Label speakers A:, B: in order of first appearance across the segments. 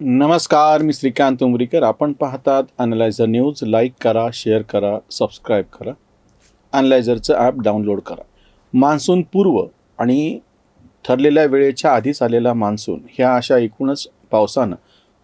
A: नमस्कार मी श्रीकांत उमरीकर. आपण पाहतात अनलायझर न्यूज लाईक करा शेअर करा सबस्क्राईब करा. अनलायझरचं ॲप डाउनलोड करा. मान्सून पूर्व आणि ठरलेल्या वेळेच्या आधीच आलेला मान्सून ह्या अशा एकूणच पावसानं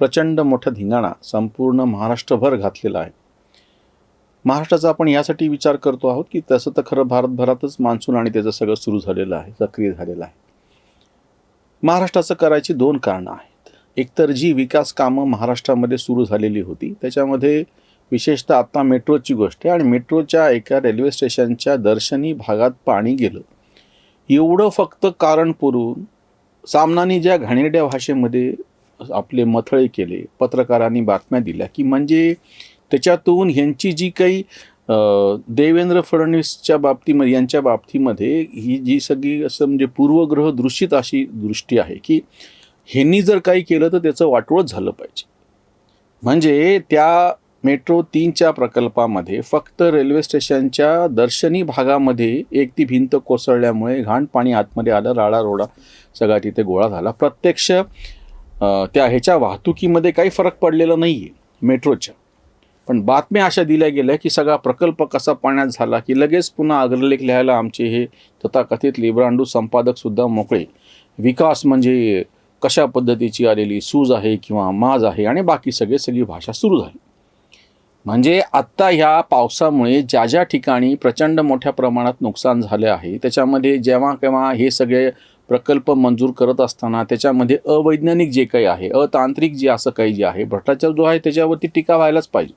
A: प्रचंड मोठा धिंगाणा संपूर्ण महाराष्ट्रभर घातलेला आहे. महाराष्ट्राचा आपण यासाठी विचार करतो आहोत की तसं तर खरं भारतभरातच मान्सून आणि त्याचं सगळं सुरू झालेलं आहे सक्रिय झालेलं आहे. महाराष्ट्राचं करायची दोन कारणं आहेत. एकतर जी विकास कामं महाराष्ट्रामध्ये सुरू झालेली होती त्याच्यामध्ये विशेषतः आत्ता मेट्रोची गोष्ट आहे आणि मेट्रोच्या एका रेल्वे स्टेशनच्या दर्शनी भागात पाणी गेलं. एवढं फक्त कारण पुरून सामनाने ज्या घाणेरड्या भाषेमध्ये आपले मथळे केले पत्रकारांनी बातम्या दिल्या की म्हणजे त्याच्यातून ह्यांची जी काही देवेंद्र फडणवीसच्या बाबतीमध्ये यांच्या बाबतीमध्ये ही जी सगळी असं म्हणजे पूर्वग्रह दृश्यित अशी दृष्टी आहे की ह्यांनी जर काही केलं तर त्याचं वाटोळच झालं पाहिजे. म्हणजे त्या मेट्रो तीनच्या प्रकल्पामध्ये फक्त रेल्वे स्टेशनच्या दर्शनी भागामध्ये एक ती भिंत कोसळल्यामुळे घाण पाणी आतमध्ये आलं राडा रोडा सगळा तिथे गोळा झाला. प्रत्यक्ष त्या ह्याच्या वाहतुकीमध्ये काही फरक पडलेला नाही आहे मेट्रोच्या. पण बातम्या अशा दिल्या गेल्या की सगळा प्रकल्प कसा पाण्यात झाला की लगेच पुन्हा अग्रलेख लिहायला आमचे हे तथाकथित लिब्रांडू संपादकसुद्धा मोकळे. विकास म्हणजे कशा पद्धतीची आलेली सूज आहे किंवा माज आहे आणि बाकी सगळे सगळी भाषा सुरू झाली. म्हणजे आत्ता ह्या पावसामुळे ज्या ज्या ठिकाणी प्रचंड मोठ्या प्रमाणात नुकसान झालं आहे त्याच्यामध्ये जेव्हा केव्हा हे सगळे प्रकल्प मंजूर करत असताना त्याच्यामध्ये अवैज्ञानिक जे काही आहे अतांत्रिक जे असं काही जे आहे भ्रष्टाचार जो आहे त्याच्यावरती टीका व्हायलाच पाहिजे.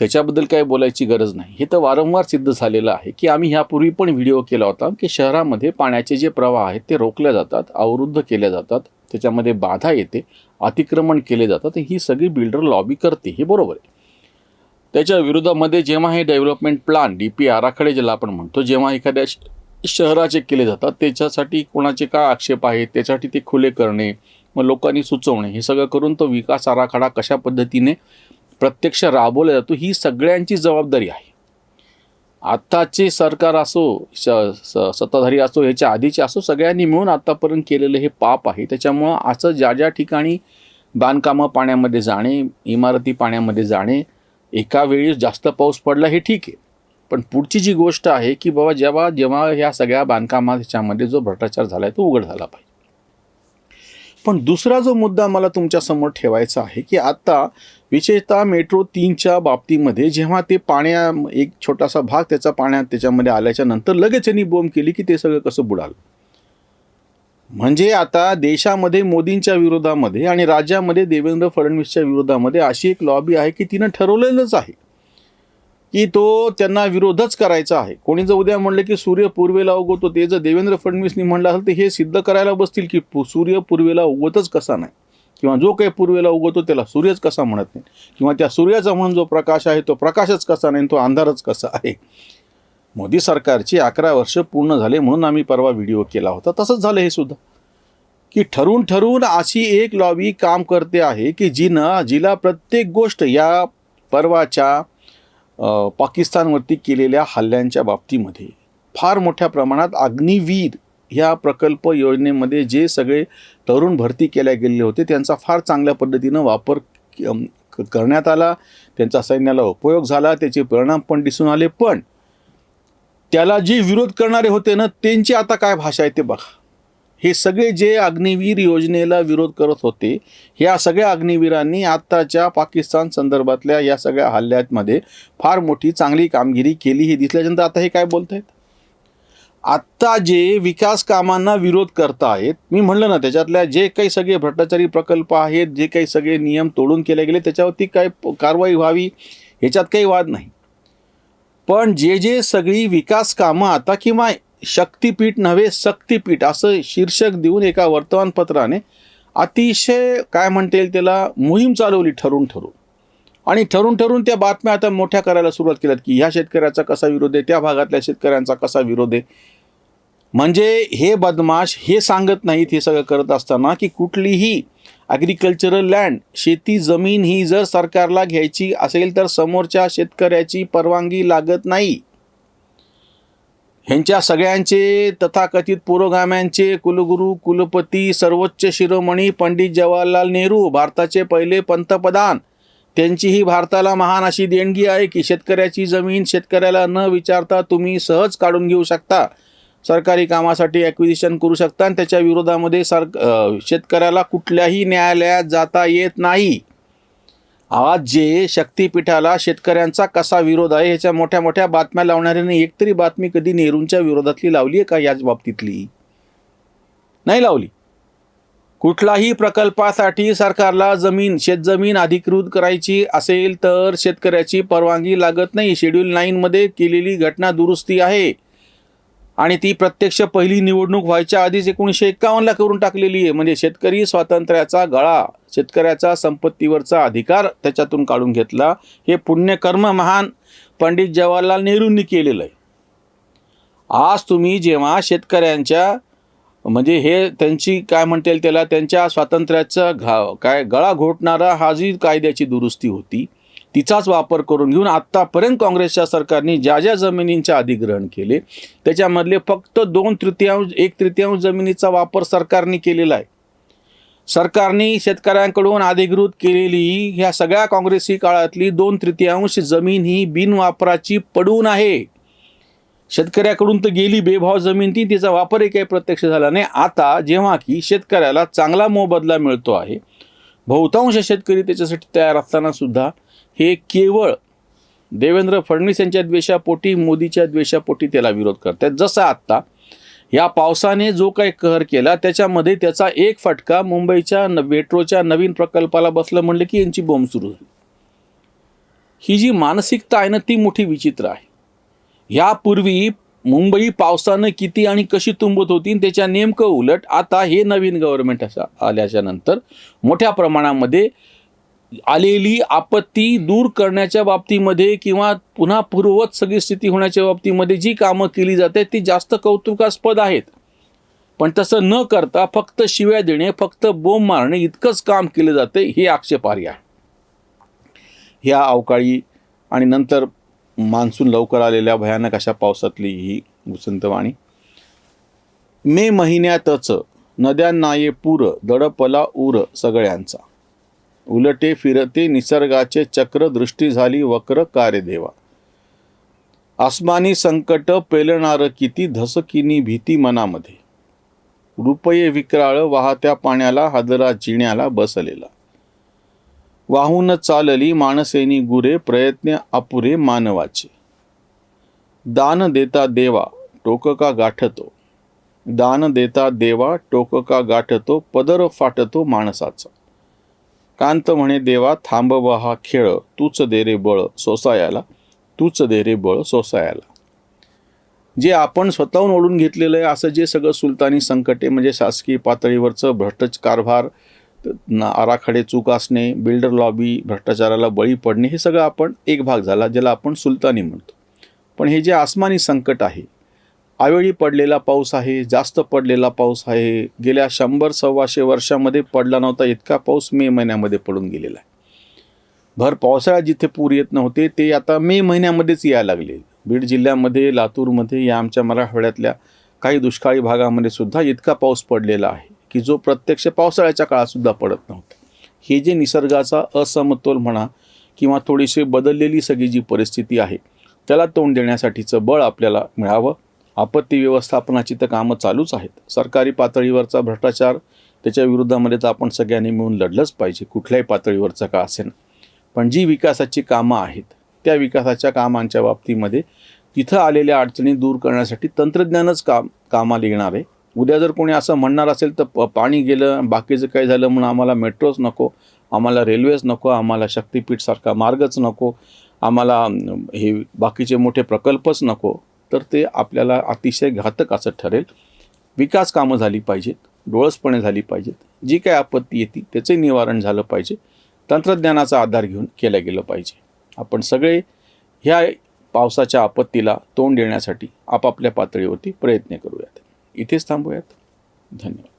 A: त्याच्याबद्दल काय बोलायची गरज नाही. हे तर वारंवार सिद्ध झालेलं आहे की आम्ही ह्यापूर्वी पण व्हिडिओ केला होता की शहरामध्ये पाण्याचे जे प्रवाह आहेत ते रोखले जातात अवरुद्ध केल्या जातात त्याच्यामध्ये बाधा येते अतिक्रमण केले जातात. ही सगळी बिल्डर लॉबी करते हे बरोबर आहे. त्याच्या विरोधामध्ये जेव्हा हे डेव्हलपमेंट प्लान डी पी आराखडे ज्याला आपण म्हणतो जेव्हा एखाद्या श- शहराचे केले जातात त्याच्यासाठी कोणाचे काय आक्षेप आहेत त्याच्यासाठी ते खुले करणे मग लोकांनी सुचवणे हे सगळं करून तो विकास आराखडा कशा पद्धतीने प्रत्यक्ष राबवला जातो ही सगळ्यांची जबाबदारी आहे. आत्ताचे सरकार असो स स- सत्ताधारी असो ह्याच्या आधीचे असो सगळ्यांनी मिळून आत्तापर्यंत केलेलं हे पाप आहे. त्याच्यामुळं असं ज्या ज्या ठिकाणी बांधकामं पाण्यामध्ये जाणे इमारती पाण्यामध्ये जाणे एका वेळी जास्त पाऊस पडला हे ठीक आहे. पण पुढची जी गोष्ट आहे की बाबा जेव्हा जेव्हा ह्या सगळ्या बांधकामात ह्याच्यामध्ये जो भ्रष्टाचार झाला आहे तो उघड झाला पाहिजे. पण दुसरा जो मुद्दा मला तुमच्यासमोर ठेवायचा आहे की आत्ता विशेषतः मेट्रो तीनच्या बाबतीमध्ये जेव्हा ते पाण्या एक छोटासा भाग त्याचा पाण्यात त्याच्यामध्ये आल्याच्यानंतर लगेच त्यांनी बोंब केली की ते सगळं कसं बुडालं. म्हणजे आता देशामध्ये मोदींच्या विरोधामध्ये आणि राज्यामध्ये देवेंद्र फडणवीसच्या विरोधामध्ये अशी एक लॉबी आहे की तिनं ठरवलेलंच आहे. की तो त्यांना विरोधच करायचा आहे. कोणी जर उद्या म्हणलं की सूर्य पूर्वेला उगवतो ते जर देवेंद्र फडणवीसनी म्हणलं असेल तर हे सिद्ध करायला बसतील की सूर्य पूर्वेला उगवतच कसा नाही. किंवा जो काही पूर्वेला उगवतो त्याला सूर्यच कसा म्हणत नाही. किंवा त्या सूर्याचा म्हणून जो प्रकाश आहे तो प्रकाशच कसा नाही तो अंधारच कसा आहे. मोदी सरकारची अकरा वर्ष पूर्ण झाले म्हणून आम्ही परवा व्हिडिओ केला होता. तसंच झालं हे सुद्धा. की ठरवून ठरून अशी एक लॉबी काम करते आहे की जिनं जिला प्रत्येक गोष्ट या पर्वाच्या पाकिस्तानवरती केलेल्या हल्ल्यांच्या बाबतीमध्ये. फार मोठ्या प्रमाणात अग्निवीर ह्या प्रकल्प योजनेमध्ये जे सगळे तरुण भरती केल्या गेलेले होते त्यांचा फार चांगल्या पद्धतीनं वापर क- करण्यात आला. त्यांचा सैन्याला उपयोग झाला त्याचे परिणाम पण दिसून आले. पण त्याला जे विरोध करणारे होते ना त्यांची आता काय भाषा आहे ते बघा. हे सगळे जे अग्निवीर योजनेला विरोध करत होते ह्या सगळ्या अग्निवीरांनी आत्ताच्या पाकिस्तान संदर्भातल्या या सगळ्या हल्ल्यामध्ये फार मोठी चांगली कामगिरी केली. हे दिसल्यानंतर आता हे काय बोलत आहेत आत्ता जे विकास कामांना विरोध करतायत मी म्हणलं ना त्याच्यातल्या जे काही सगळे भ्रष्टाचारी प्रकल्प आहेत जे काही सगळे नियम तोडून केले गेले त्याच्यावरती काय कारवाई व्हावी ह्याच्यात काही वाद नाही. पण जे जे सगळी विकास कामं आता किंवा शक्तीपीठ नव्हे सक्तीपीठ असं शीर्षक देऊन एका वर्तमानपत्राने अतिशय काय म्हणता येईल त्याला मोहीम चालवली ठरून ठरून. आणि ठरून ठरून त्या बातम्या आता मोठ्या करायला सुरुवात केल्यात की ह्या शेतकऱ्याचा कसा विरोध आहे त्या भागातल्या शेतकऱ्यांचा कसा विरोध आहे. म्हणजे हे बदमाश हे सांगत नाहीत हे सगळं करत असताना की कुठलीही ॲग्रिकल्चरल लँड शेती जमीन ही जर सरकारला घ्यायची असेल तर समोरच्या शेतकऱ्याची परवानगी लागत नाही. ह्यांच्या सगळ्यांचे तथाकथित पुरोगाम्यांचे कुलगुरू कुलपती सर्वोच्च शिरोमणी पंडित जवाहरलाल नेहरू भारताचे पहिले पंतप्रधान. त्यांची ही भारताला महान अशी देणगी आहे की शेतकऱ्याची जमीन शेतकऱ्याला न विचारता तुम्ही सहज काढून घेऊ शकता. सरकारी कामासाठी ॲक्विजिशन करू शकता आणि त्याच्या विरोधामध्ये सर शेतकऱ्याला कुठल्याही न्यायालयात जाता येत नाही. आज जे शक्तीपीठाला शेतकऱ्यांचा कसा विरोध आहे ह्याच्या मोठ्या मोठ्या बातम्या लावणाऱ्याने एक तरी बातमी कधी नेहरूंच्या विरोधातली लावली आहे का याच बाबतीतली? नाही लावली. कुठलाही प्रकल्पासाठी सरकारला जमीन शेतजमीन अधिकृत करायची असेल तर शेतकऱ्याची परवानगी लागत नाही. शेड्यूल नाईनमध्ये केलेली घटना दुरुस्ती आहे. आणि ती प्रत्यक्ष पहिली निवडणूक व्हायच्या आधीच एकोणीसशे एक्कावन्नला करून टाकलेली आहे. म्हणजे शेतकरी स्वातंत्र्याचा गळा शेतकऱ्याचा संपत्तीवरचा अधिकार त्याच्यातून काढून घेतला. हे पुण्यकर्म महान पंडित जवाहरलाल नेहरूंनी केलेलं आहे. आज तुम्ही जेव्हा शेतकऱ्यांच्या म्हणजे हे त्यांची काय म्हणता येईल त्याला त्यांच्या स्वातंत्र्याचा घा काय गळा घोटणारा हा जी कायद्याची दुरुस्ती होती तिचाच वापर करून घेऊन आत्तापर्यंत काँग्रेसच्या सरकारने ज्या ज्या जमिनींचे अधिग्रहण केले त्याच्यामधले फक्त दोन तृतीयांश एक तृतीयांश जमिनीचा वापर सरकारने केलेला आहे. सरकारने शेतकऱ्यांकडून अधिकृत केलेली ह्या सगळ्या काँग्रेसी काळातली दोन तृतीयांश जमीन ही बिनवापराची पडून आहे. शेतकऱ्याकडून तर गेली बेभाव जमीन ती तिचा वापरही काही प्रत्यक्ष झाला नाही. आता जेव्हा की शेतकऱ्याला चांगला मोबदला मिळतो आहे बहुतांश शेतकरी त्याच्यासाठी तयार असताना सुद्धा हे केवळ देवेंद्र फडणवीस यांच्या द्वेषापोटी मोदीच्या द्वेषापोटी त्याला विरोध करतात जसं आत्ता या पावसाने जो काही कहर केला त्याच्यामध्ये त्याचा एक फटका मुंबईच्या न मेट्रोच्या नवीन प्रकल्पाला बसलं म्हणलं की यांची बोंब सुरू झाली. ही जी मानसिकता आहे ना ती मोठी विचित्र आहे. यापूर्वी मुंबई पावसानं किती आणि कशी तुंबत होती आणि त्याच्या नेमकं उलट आता हे नवीन गव्हर्नमेंट असा आल्याच्यानंतर मोठ्या प्रमाणामध्ये आलेली आपत्ती दूर करण्याच्या बाबतीमध्ये किंवा पुन्हा पूर्ववत सगळी स्थिती होण्याच्या बाबतीमध्ये जी कामं केली जाते ती जास्त कौतुकास्पद आहेत. पण तसं न करता फक्त शिव्या देणे फक्त बोंब मारणे इतकंच काम केलं जातं हे आक्षेपार्ह आहे. ह्या अवकाळी आणि नंतर मान्सून लवकर आलेल्या भयानक अशा पावसातली ही वसंतवाणी. मे महिन्यातच नद्यांना ये पूर दडपला उर सगळ्यांचा. उलटे फिरते निसर्गाचे चक्र दृष्टी झाली वक्र कार्य देवा. आसमानी संकट पेलणार किती धसकिनी भीती मनामध्ये. रुपये विक्राळ वाहत्या पाण्याला हादरा जिण्याला बसलेला. वाहून चालली माणसेनी गुरे प्रयत्न अपुरे मानवाचे. दान देता देवा टोकका गाठतो. दान देता देवा टोकका गाठतो पदर फाटतो माणसाचा. कांत म्हणे देवा थांबवा हा खेळ तूच दे रे बळ सोसायाला तूच दे रे बळ सोसायाला. जे आपण स्वतःहून ओढून घेतलेलं आहे असं जे सगळं सुलतानी संकटे म्हणजे शासकीय पातळीवरचं भ्रष्ट कारभार आराखडे चूक असणे बिल्डर लॉबी भ्रष्टाचाराला बळी पडणे हे सगळं आपण एक भाग झाला ज्याला आपण सुलतानी म्हणतो. पण हे जे आसमानी संकट आहे अवेळी पडलेला पाऊस आहे जास्त पडलेला पाऊस आहे. गेल्या शंभर सव्वाशे वर्षामध्ये पडला नव्हता इतका पाऊस मे महिन्यामध्ये पडून गेलेला आहे. भर पावसाळ्यात जिथे पूर येत नव्हते ते आता मे महिन्यामध्येच यायला लागले. बीड जिल्ह्यामध्ये लातूरमध्ये या आमच्या मराठवाड्यातल्या काही दुष्काळी भागामध्ये सुद्धा इतका पाऊस पडलेला आहे की जो प्रत्यक्ष पावसाळ्याच्या काळातसुद्धा पडत नव्हता. हे जे निसर्गाचा असमतोल म्हणा किंवा थोडीशी बदललेली सगळी जी परिस्थिती आहे त्याला तोंड देण्यासाठीचं बळ आपल्याला मिळावं. आपत्ती व्यवस्थापनाची तर कामं चालूच आहेत. सरकारी पातळीवरचा भ्रष्टाचार त्याच्या विरोधामध्ये तर आपण सगळ्यांनी मिळून लढलंच पाहिजे कुठल्याही पातळीवरचं का असेल पण जी विकासाची कामं आहेत त्या विकासाच्या कामांच्या बाबतीमध्ये तिथं आलेल्या अडचणी दूर करण्यासाठी तंत्रज्ञानच काम कामाला येणार आहे. उद्या जर कोणी असं म्हणणार असेल तर प पाणी गेलं बाकीचं काय झालं म्हणून आम्हाला मेट्रोच नको आम्हाला रेल्वेच नको आम्हाला शक्तिपीठसारखा मार्गच नको आम्हाला हे बाकीचे मोठे प्रकल्पच नको तर ते आपल्याला अतिशय घातक असं ठरेल. विकास कामं झाली पाहिजेत डोळसपणे झाली पाहिजेत. जी काय आपत्ती येते त्याचे निवारण झालं पाहिजे. तंत्रज्ञानाचा आधार घेऊन केलं गेलं पाहिजे. आपण सगळे ह्या पावसाच्या आपत्तीला तोंड देण्यासाठी आपापल्या पातळीवरती प्रयत्न करूयात. इथेच थांबूयात. धन्यवाद.